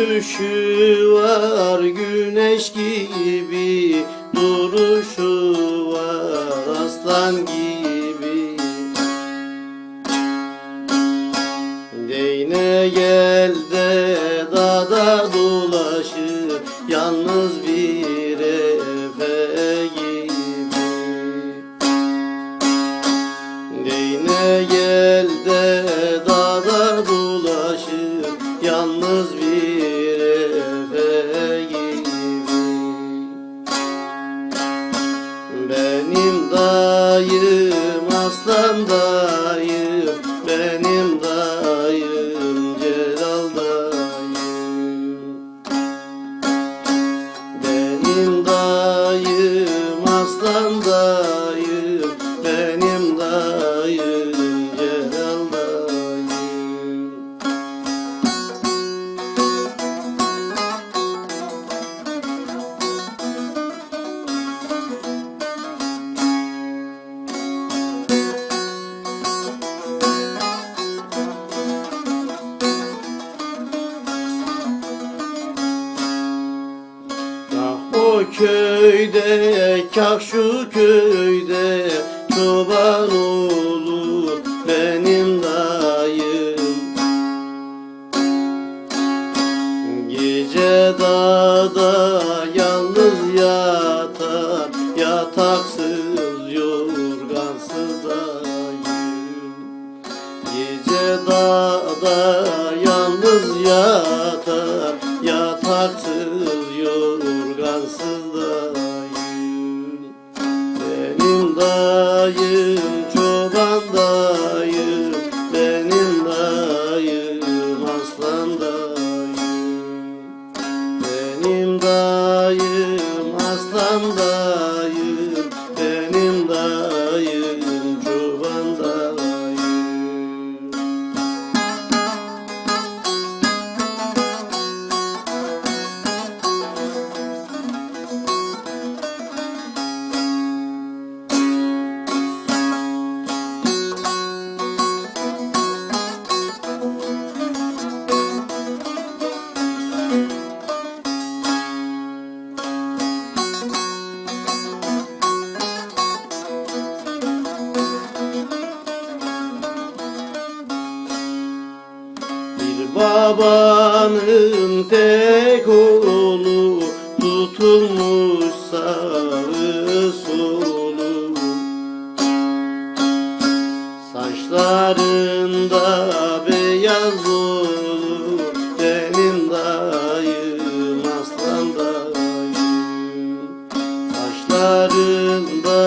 Gülüşü var güneş gibi Duruşu var aslan gibi. Deyne gel Benim dayım aslan köyde, kah şu köyde Çoban olur benim dayım. Gece dağda yalnız yatar Yataksız yorgansız dayım. Gece dağda yalnız yatar Yataksız Benim dayım aslan dayım babanın tek oğlu tutulmuş sağı solu. Saçlarında beyaz olur benim dayım aslan dayım Saçlarında